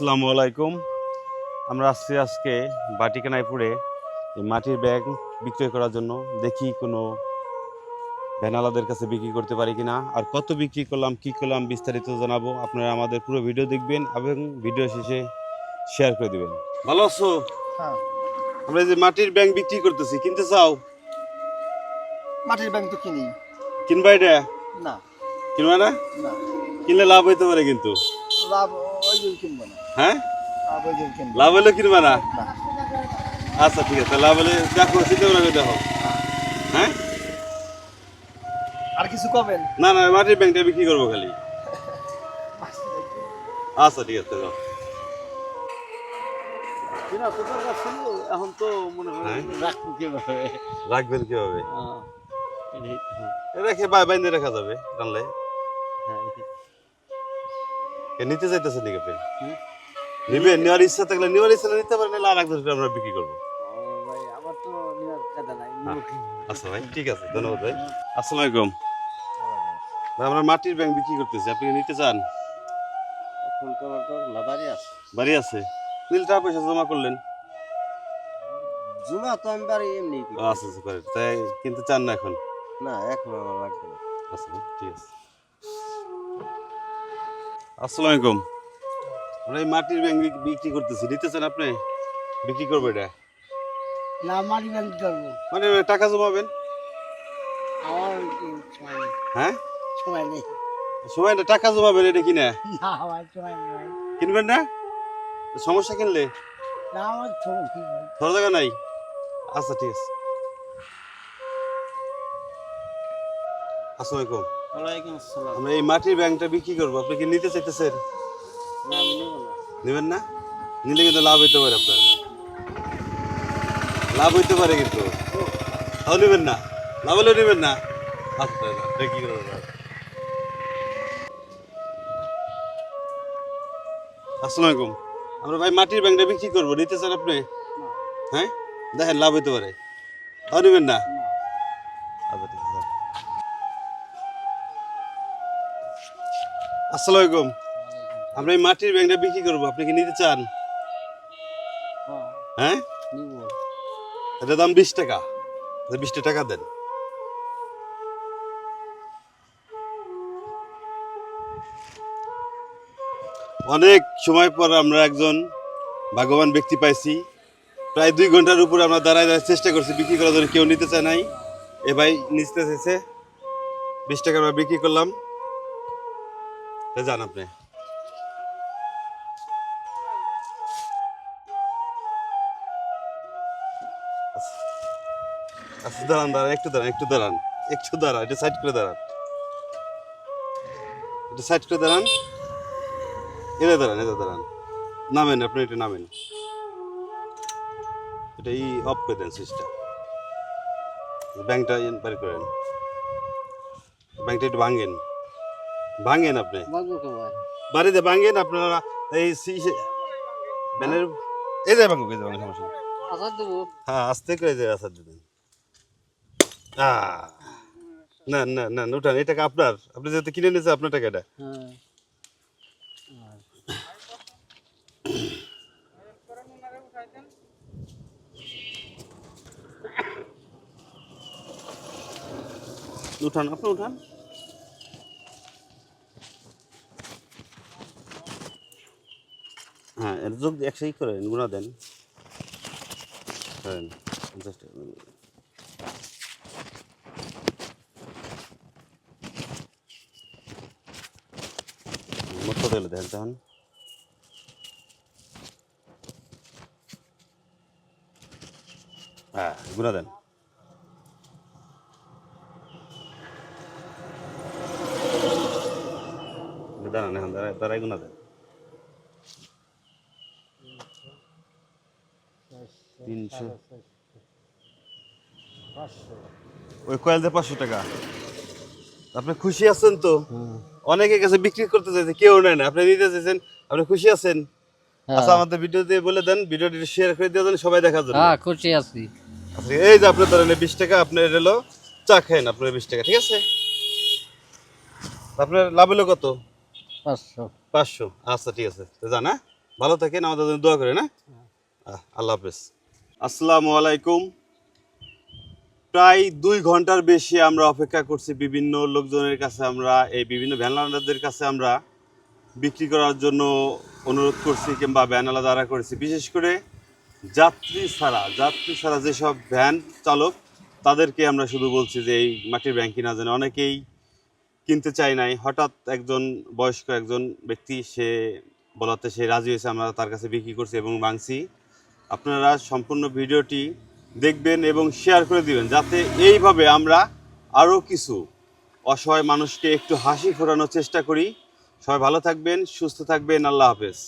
আসসালামু আলাইকুম। আমরা আসছি আজকে বাটিকানাইপুরে এই মাটির ব্যাগ বিক্রয় করার জন্য। দেখি কোনো ভ্যানালাদের কাছে বিক্রি করতে পারি কিনা। আর কত বিক্রি করলাম কি করলাম বিস্তারিত জানাব। আপনারা আমাদের পুরো ভিডিও দেখবেন এবং ভিডিও শেষে শেয়ার করে দিবেন। ভালো আছো? হ্যাঁ। আমরা এই যে মাটির ব্যাগ বিক্রি করতেছি কিনতে চাও? মাটির ব্যাংক তো কিনি। কিনবা এটা? না। কিনবা না? না। কিনলে লাভ হইতে পারে কিন্তু। লাভ হ্যাঁ? লাভ হলে কিনবা না? আচ্ছা ঠিক আছে লাভ হলে দেখো চিন্তা করে দেখো। হ্যাঁ। আর কিছু কবেন না না মাটির ব্যাংকটা বিক্রি করব খালি। আচ্ছা ঠিক আছে এখন তো মনে হয় হ্যাঁ? রাখব কীভাবে? রাখবেন কীভাবে? হ্যাঁ, হ্যাঁ, রেখে বাইন্দে রাখা যাবে টানলে হ্যাঁ, নিতে চাইতেছে নাকি আপনি? হুম? নিবে নেওয়ার ইচ্ছা থাকলে নেওয়ার ইচ্ছা নিতে পারেন আর এক দশ আমরা বিক্রি করব? আচ্ছা ভাই ঠিক আছে ধন্যবাদ ভাই। আসসালামু আলাইকুম ভাই আমরা মাটির ব্যাংক বিক্রি করতেছি আপনি নিতে চান? বাড়ি আছে। নীল টাকা পয়সা জমা করলেন? জুমা তো আমি বাড়ি এমনি আচ্ছা আচ্ছা তাই কিন্তু চান না এখন? না এখন আমার লাগবে না আচ্ছা ঠিক আছে। আসসালামু আলাইকুম। আমরা এই মাটির ব্যাংক বিক্রি করতেছি নিতে চান আপনি? বিক্রি করব এটা? না মাটি ব্যাংক করব। মানে টাকা জমাবেন? আমার হ্যাঁ? সময় নেই। সময় না টাকা জমাবেন এটা কিনা? না আমার সময় নেই। কিনবেন না? সমস্যা কিনলে? না আমার ধরা জায়গা নাই? আচ্ছা ঠিক আছে। আসসালামু আলাইকুম। আমরা এই মাটির ব্যাংকটা বিক্রি করব। আপনি কি নিতে চাইতেছেন? নেবেন না? নিলে কিন্তু লাভ হইতে পারে আপনার। লাভ হইতে পারে কিন্তু। তাও নেবেন না? লাভ হলেও নেবেন না? আচ্ছা এটা কি করে দাও? আসসালামু আলাইকুম আমরা ভাই মাটির ব্যাংকটা বিক্রি করব। নিতে চান আপনি? হ্যাঁ? দেখেন লাভ হইতে পারে। তাও নেবেন না। আসসালামু আলাইকুম আমরা এই মাটির ব্যাংকটা বিক্রি করব। আপনি কি নিতে চান? হ্যাঁ। হ্যাঁ? এটার দাম বিশ টাকা। বিশটা টাকা দেন। অনেক সময় পর আমরা একজন ভাগ্যবান ব্যক্তি পাইছি। প্রায় দুই ঘণ্টার উপর আমরা দাঁড়ায় দাঁড়ায় চেষ্টা করছি বিক্রি করার জন্য কেউ নিতে চায় নাই। এ ভাই নিতে চাইছে বিশ টাকা আমরা বিক্রি করলাম। যান আপনি। আচ্ছা দাঁড়ান দাঁড়ান, একটু দাঁড়ান একটু দাঁড়ান একটু দাঁড়ান এটা সাইড করে দাঁড়ান। এটা সাইড করে দাঁড়ান। এটা দাঁড়ান এটা দাঁড়ান। নামেন, আপনি এটা নামেন। এটা ই অফ করে দেন সুইচটা ব্যাংকটা বাড়ি করেন। ব্যাংকটা একটু ভাঙেন। ভাঙেন আপনি? বাড়িতে ভাঙেন আপনারা? এই সি- ব্যানের এই যে ভাঙুক এই যে ভাঙুক সমস্যা নেই। দেবো। হ্যাঁ আস্তে করে যে আসার দিবেন। না না না উঠান এই টাকা আপনার? আপনি যেহেতু কিনে নিয়েছে আপনার টাকা এটা। হ্যাঁ উঠান আপনি উঠান। হ্যাঁ এর যোগ দিয়ে একসাথে করেন গুণা দেন। করেন। মোট কত দেখেন তখন হ্যাঁ গুণা দেন। দাঁড়ান দাঁড়ায় গুণা দেন। তিনশো। ওই কয়েল দিয়ে পাঁচশো টাকা। আপনি খুশি আছেন তো? অনেকের কাছে বিক্রি করতে চাইছে কেউ নেয় না। আপনি চাইছেন আপনি খুশি আছেন? আচ্ছা আমাদের বলে দেন ভিডিওটি শেয়ার করে দিয়ে দেন সবাই দেখার জন্য। হ্যাঁ খুশি আছি। আচ্ছা, এই যে আপনার ধরেন বিশ টাকা আপনার এটা হলো চা খাইন আপনার বিশ টাকা ঠিক আছে? আপনার লাভ হলো কত? পাঁচশো। পাঁচশো। আচ্ছা ঠিক আছে। জানা ভালো থাকেন আমাদের জন্য দোয়া করে না আল্লাহ হাফেজ। আসসালামু আলাইকুম। প্রায় দুই ঘণ্টার বেশি আমরা অপেক্ষা করছি বিভিন্ন লোকজনের কাছে আমরা, এই বিভিন্ন ভ্যানলাদারদের কাছে আমরা বিক্রি করার জন্য অনুরোধ করছি কিংবা ভ্যানালা দ্বারা করেছি। বিশেষ করে যাত্রী ছাড়া যাত্রী ছাড়া যেসব ভ্যান চালক, তাদেরকে আমরা শুধু বলছি যে এই মাটির ব্যাংক কিনা যেন অনেকেই কিনতে চায় নাই। হঠাৎ একজন বয়স্ক একজন ব্যক্তি সে বলাতে সে রাজি হয়েছে, আমরা তার কাছে বিক্রি করছি এবং ভাঙছি। আপনারা সম্পূর্ণ ভিডিওটি দেখবেন এবং শেয়ার করে দিবেন, যাতে এইভাবে আমরা আরও কিছু অসহায় মানুষকে একটু হাসি ফোরানোর চেষ্টা করি। সবাই ভালো থাকবেন, সুস্থ থাকবেন, আল্লাহ হাফেজ।